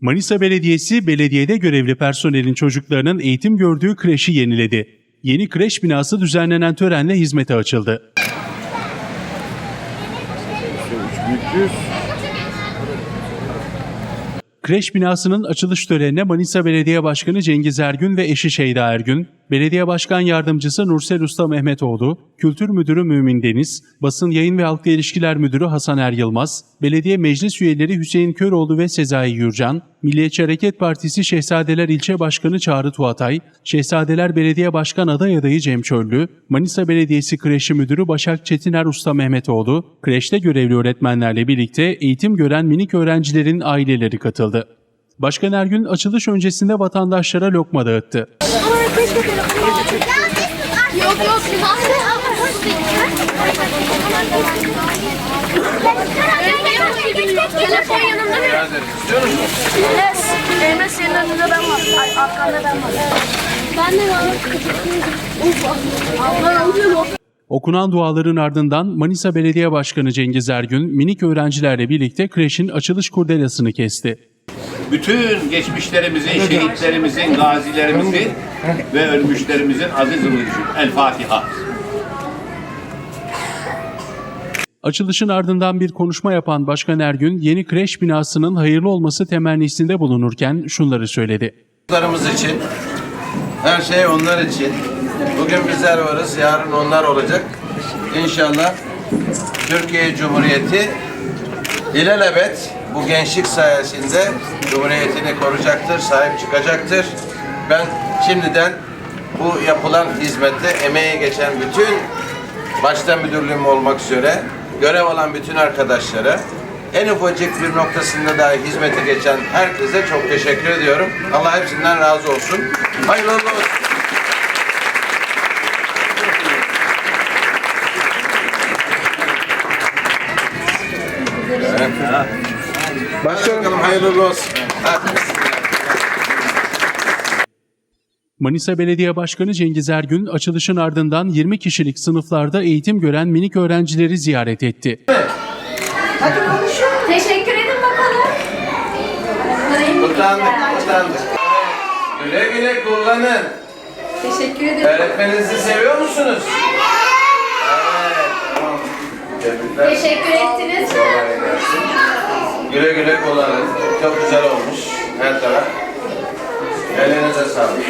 Manisa Belediyesi, belediyede görevli personelin çocuklarının eğitim gördüğü kreşi yeniledi. Yeni kreş binası düzenlenen törenle hizmete açıldı. Kreş binasının açılış törenine Manisa Belediye Başkanı Cengiz Ergün ve eşi Şeyda Ergün, Belediye Başkan Yardımcısı Nursel Usta Mehmetoğlu, Kültür Müdürü Mümin Deniz, Basın Yayın ve Halkla İlişkiler Müdürü Hasan Er Yılmaz, Belediye Meclis Üyeleri Hüseyin Köroğlu ve Sezai Yurcan, Milliyetçi Hareket Partisi Şehzadeler İlçe Başkanı Çağrı Tuğatay, Şehzadeler Belediye Başkan Aday Adayı Cem Çöllü, Manisa Belediyesi Kreşi Müdürü Başak Çetiner Usta Mehmetoğlu, kreşte görevli öğretmenlerle birlikte eğitim gören minik öğrencilerin aileleri katıldı. Başkan Ergün açılış öncesinde vatandaşlara lokma dağıttı. Enes. Enes senin önünde ben var. Ay, ben var. Ben de var. Abla alıyor Okunan duaların ardından Manisa Belediye Başkanı Cengiz Ergün minik öğrencilerle birlikte kreşin açılış kurdelasını kesti. Bütün geçmişlerimizin, şehitlerimizin, gazilerimizin ve ölmüşlerimizin aziz ruhu için. El Fatiha. Açılışın ardından bir konuşma yapan Başkan Ergün, yeni kreş binasının hayırlı olması temennisinde bulunurken şunları söyledi. Çocuklarımız için, her şey onlar için. Bugün bizler varız, yarın onlar olacak. İnşallah Türkiye Cumhuriyeti ilelebet bu gençlik sayesinde Cumhuriyetini koruyacaktır, sahip çıkacaktır. Ben şimdiden bu yapılan hizmette emeği geçen bütün başta müdürlüğüm olmak üzere görev alan bütün arkadaşlara en ufacık bir noktasında dahi hizmete geçen herkese çok teşekkür ediyorum. Allah hepsinden razı olsun. Hayırlı olsun. Başkanım hayırlı olsun. Manisa Belediye Başkanı Cengiz Ergün, açılışın ardından 20 kişilik sınıflarda eğitim gören minik öğrencileri ziyaret etti. Teşekkür edin bakalım. Utandık, utandık. Güle güle kullanın. Teşekkür ederim. Öğretmeninizi seviyor musunuz? Güle güle kullanın. Çok güzel olmuş her taraf. Ellerinize sağlık.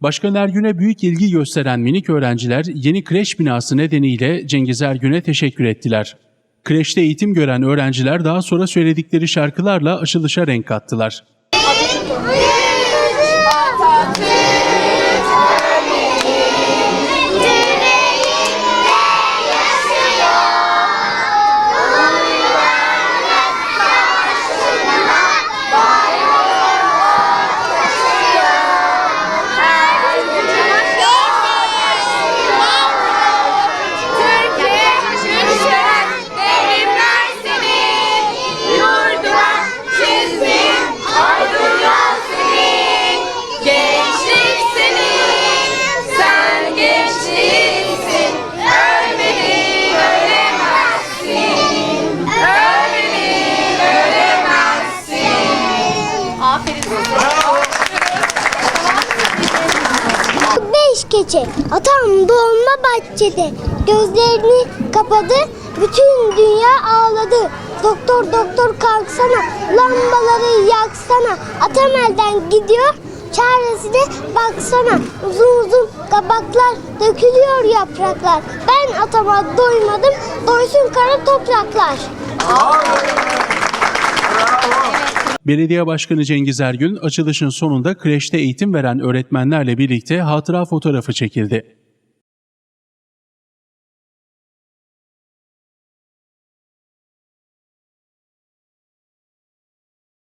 Başkan Ergün'e büyük ilgi gösteren minik öğrenciler yeni kreş binası nedeniyle Cengiz Ergün'e teşekkür ettiler. Kreşte eğitim gören öğrenciler daha sonra söyledikleri şarkılarla açılışa renk kattılar. Gece atam doğma bahçede. Gözlerini kapadı. Bütün dünya ağladı. Doktor doktor kalksana. Lambaları yaksana. Atam elden gidiyor. Çaresine baksana. Uzun uzun kabaklar dökülüyor yapraklar. Ben atama doymadım. Doysun kara topraklar Belediye Başkanı Cengiz Ergün açılışın sonunda kreşte eğitim veren öğretmenlerle birlikte hatıra fotoğrafı çekildi.